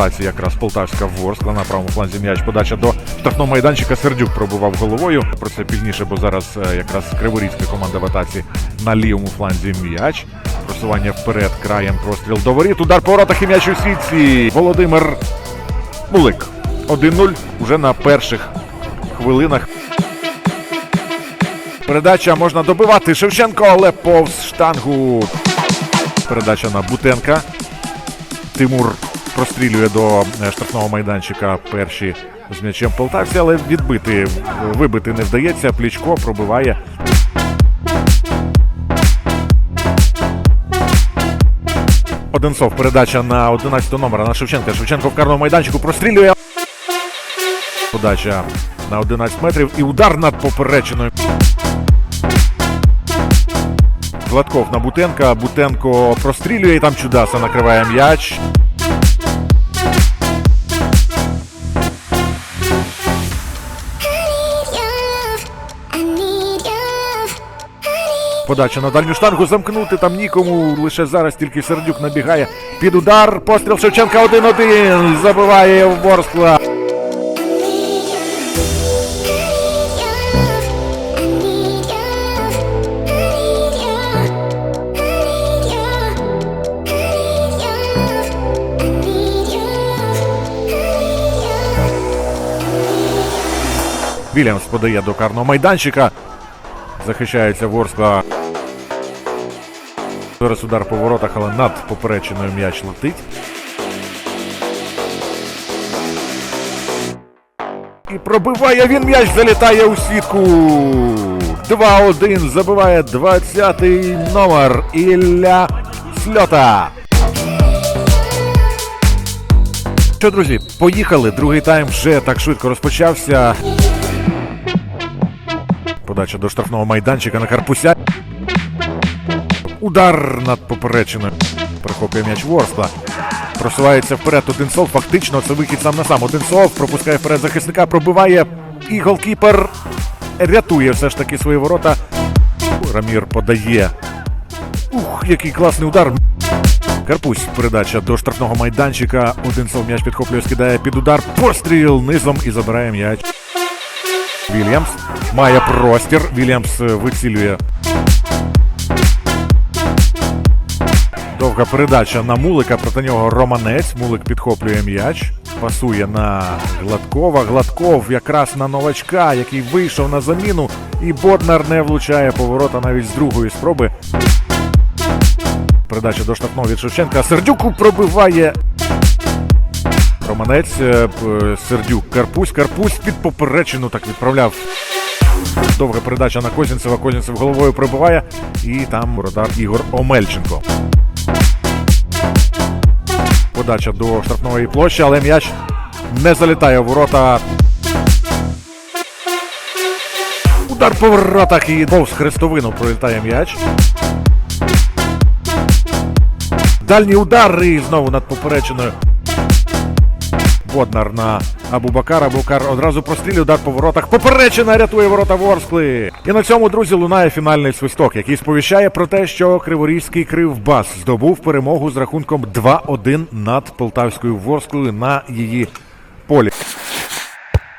атаці якраз Полтавська Ворскла на правому фланзі м'яч. Подача до штрафного майданчика. Сердюк пробував головою. Про це пізніше, бо зараз е, якраз Криворізька команда в атаці на лівому фланзі м'яч. Просування вперед, краєм простріл до воріт. Удар по воротах і м'яч у сітці. Володимир Мулик. 1-0 уже на перших хвилинах. Передача можна добивати. Шевченко, але повз штангу. Передача на Бутенка. Тимур прострілює до е, штрафного майданчика перші з м'ячем полтавці, але відбити, вибити не вдається. Плічко пробиває. Одинцов. Передача на 11 номера на Шевченка. Шевченко в карному майданчику прострілює. Подача на 11 метрів і удар над поперечиною. Гладков на Бутенка. Бутенко прострілює і там чудаса накриває м'яч. Подача на дальню штангу замкнути там нікому. Лише зараз тільки Сердюк набігає під удар. Постріл Шевченка 1-1. Забиває Ворскла. Вільямс подає до карного майданчика. Захищається Ворскла. Зараз удар по воротах, але над поперечиною м'яч летить. І пробиває він м'яч, залітає у сітку. 2-1 забиває 20-й номер Ілля Сльота. Що, друзі, поїхали. Другий тайм вже так швидко розпочався. Подача до штрафного майданчика на Карпуся. Удар над поперечиною. Прихоплює м'яч Ворскла. Просувається вперед Одинцов. Фактично це вихід сам на сам. Одинцов пропускає вперед захисника, пробиває. І голкіпер рятує все ж таки свої ворота. Рамір подає. Ух, який класний удар. Карпусь передача до штрафного майданчика. Одинцов м'яч підхоплює, скидає під удар. Постріл низом і забирає м'яч. Вільямс має простір. Вільямс е, вицілює. Довга передача на Мулика. Проти нього Романець. Мулик підхоплює м'яч. Пасує на Гладкова. Гладков якраз на новачка, який вийшов на заміну. І Боднар не влучає поворота навіть з другої спроби. Передача до штрафного від Шевченка. Сердюку пробиває. Романець, е, Сердюк, Карпусь, Карпусь під поперечину так відправляв. Довга передача на Козінцева. Козінцев головою пробиває. І там воротар Ігор Омельченко. Подача до штрафної площі, але м'яч не залітає в ворота. Удар по воротах і повз хрестовину пролітає м'яч. Дальній удар і знову над попереченою. Боднар на Абубакар. Абубакар одразу прострілює удар по воротах. Поперечина рятує ворота Ворскли. І на цьому, друзі, лунає фінальний свисток, який сповіщає про те, що Криворізький Кривбас здобув перемогу з рахунком 2-1 над Полтавською Ворсклою на її полі.